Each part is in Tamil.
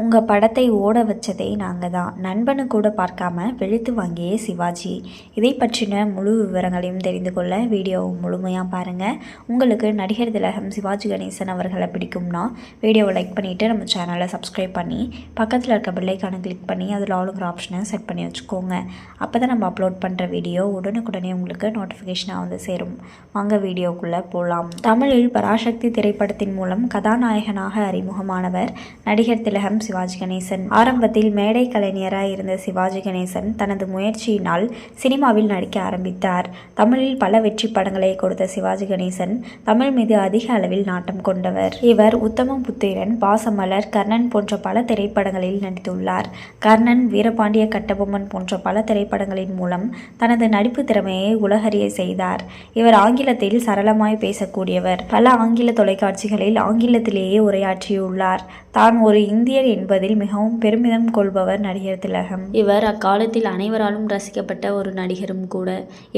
உங்கள் படத்தை ஓட வச்சதே நாங்கள் தான். நண்பனு கூட பார்க்காம வெளுத்து வாங்கியே சிவாஜி. இதை பற்றின முழு விவரங்களையும் தெரிந்து கொள்ள வீடியோவை முழுமையாக பாருங்கள் உங்களுக்கு நடிகர் திலகம் சிவாஜி கணேசன் அவர்களை பிடிக்கும்னா வீடியோவை லைக் பண்ணிவிட்டு நம்ம சேனலை சப்ஸ்கிரைப் பண்ணி பக்கத்தில் இருக்க பில்லைக்கான கிளிக் பண்ணி அதில் ஆளுங்கிற ஆப்ஷனை செட் பண்ணி வச்சுக்கோங்க. அப்போ தான் நம்ம அப்லோட் பண்ணுற வீடியோ உடனுக்குடனே உங்களுக்கு நோட்டிஃபிகேஷனாக வந்து சேரும். வாங்க வீடியோக்குள்ளே போகலாம் தமிழில் பராசக்தி திரைப்படத்தின் மூலம் கதாநாயகனாக அறிமுகமானவர் நடிகர் திலகம் சிவாஜி கணேசன். ஆரம்பத்தில் மேடை கலைஞராக இருந்த சிவாஜி கணேசன் தனது முயற்சியினால் சினிமாவில் நடிக்க ஆரம்பித்தார். தமிழில் பல வெற்றி படங்களை கொடுத்த சிவாஜி கணேசன் தமிழ் மீது அதிக அளவில் நாட்டம் கொண்டவர். இவர் உத்தமம் புத்திரன் பாசமலர் கர்ணன் போன்ற பல திரைப்படங்களில் நடித்துள்ளார். கர்ணன் வீரபாண்டிய கட்டபொம்மன் போன்ற பல திரைப்படங்களின் மூலம் தனது நடிப்பு திறமையை உலகறிய செய்தார். இவர் ஆங்கிலத்தில் சரளமாய் பேசக்கூடியவர். பல ஆங்கில தொலைக்காட்சிகளில் ஆங்கிலத்திலேயே உரையாற்றியுள்ளார். தான் ஒரு இந்தியர் என்பதில் மிகவும் பெருமிதம் கொள்பவர் நடிகர் திலகம். இவர் அக்காலத்தில் அனைவராலும் ரசிக்கப்பட்ட ஒரு நடிகரும் கூட.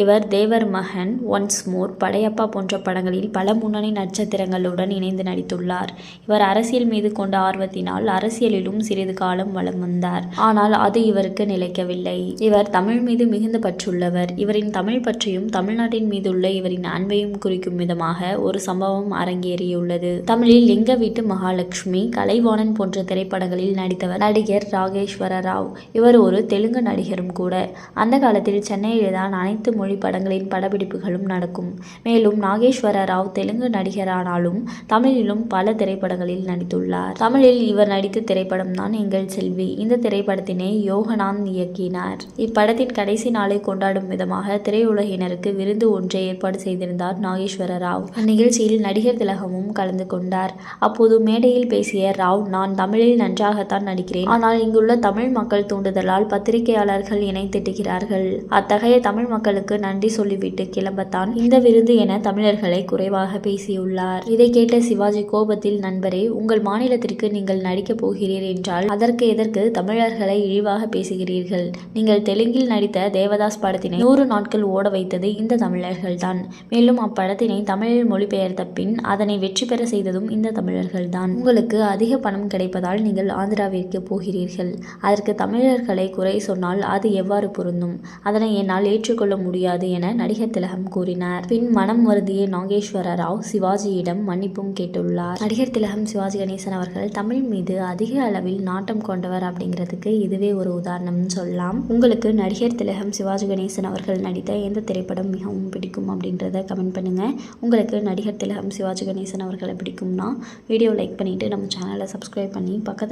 இவர் தேவர் மகன் ஒன்ஸ் மோர் படையப்பா போன்ற படங்களில் பல முன்னணி நட்சத்திரங்களுடன் இணைந்து நடித்துள்ளார். இவர் அரசியல் மீது கொண்ட ஆர்வத்தினால் அரசியலிலும் சிறிது காலம் வளம் வந்தார். ஆனால் அது இவருக்கு நிலைக்கவில்லை. இவர் தமிழ் மீது மிகுந்த பற்றுள்ளவர். இவரின் தமிழ் பற்றியும் தமிழ்நாட்டின் மீதுள்ள இவரின் அன்பையும் குறிக்கும் விதமாக ஒரு சம்பவம் அரங்கேறியுள்ளது. தமிழில் லிங்க வீட்டு மகாலட்சுமி கலைவாணன் போன்ற திரைப்பட படங்களில் நடித்தவர் நடிகர் ராகேஸ்வர ராவ் இவர் ஒரு தெலுங்கு நடிகரும் கூட. அந்த காலத்தில் சென்னையில்தான் அனைத்து மொழி படங்களின் படப்பிடிப்புகளும் நடக்கும். மேலும் நாகேஸ்வர ராவ் தெலுங்கு நடிகரானாலும் தமிழிலும் பல திரைப்படங்களில் நடித்துள்ளார். தமிழில் இவர் நடித்த திரைப்படம் தான் எங்கள் செல்வி. இந்த திரைப்படத்தினை யோகநாந்த் இயக்கினார். இப்படத்தின் கடைசி நாளை கொண்டாடும் விதமாக திரையுலகினருக்கு விருந்து ஒன்றை ஏற்பாடு செய்திருந்தார் நாகேஸ்வர ராவ் அந்நிகழ்ச்சியில் நடிகர் திலகமும் கலந்து கொண்டார். அப்போது மேடையில் பேசிய ராவ் நான் தமிழில் நன்றாகத்தான் நடிக்கிறேன். ஆனால் இங்குள்ள தமிழ் மக்கள் தூண்டுதலால் பத்திரிகையாளர்கள் இணை திட்டுகிறார்கள். அத்தகைய தமிழ் மக்களுக்கு நன்றி சொல்லிவிட்டு கிளம்பத்தான். இந்த விருது என தமிழர்களை குறைவாக பேசியுள்ளார். இதை கேட்ட சிவாஜி கோபத்தில் நண்பரே உங்கள் மாநிலத்திற்கு நீங்கள் நடிக்கப் போகிறீர் என்றால் அதற்கு எதற்கு தமிழர்களை இழிவாக பேசுகிறீர்கள்? நீங்கள் தெலுங்கில் நடித்த தேவதாஸ் படத்தினை நூறு நாட்கள் ஓட வைத்தது இந்த தமிழர்கள்தான் மேலும் அப்படத்தினை தமிழில் மொழிபெயர்த்த பின் அதனை வெற்றி பெற செய்ததும் இந்த தமிழர்கள்தான் உங்களுக்கு அதிக பணம் கிடைப்பதால் நீங்கள் ஆந்திராவிற்கு போகிறீர்கள். அதற்கு தமிழர்களை குறை சொன்னால் அது எவ்வாறு பொருந்தும்? அதனை என்னால் ஏற்றுக்கொள்ள முடியாது என நடிகர் திலகம் கூறினார். பின் மனம் வருந்திய நாகேஸ்வர ராவ் சிவாஜியிடம் மன்னிப்பும் கேட்டுள்ளார். நடிகர் திலகம் சிவாஜி கணேசன் அவர்கள் தமிழ் மீது அதிக அளவில் நாட்டம் கொண்டவர் அப்படிங்கிறதுக்கு இதுவே ஒரு உதாரணம்னு சொல்லலாம். உங்களுக்கு நடிகர் திலகம் சிவாஜி கணேசன் அவர்கள் நடித்த எந்த திரைப்படம் மிகவும் பிடிக்கும் அப்படின்றத கமெண்ட் பண்ணுங்கள் உங்களுக்கு நடிகர் திலகம் சிவாஜி கணேசன் அவர்களை பிடிக்கும்னா வீடியோ லைக் பண்ணிவிட்டு நம்ம சேனலை சப்ஸ்கிரைப் பண்ணி பக்கத்தில்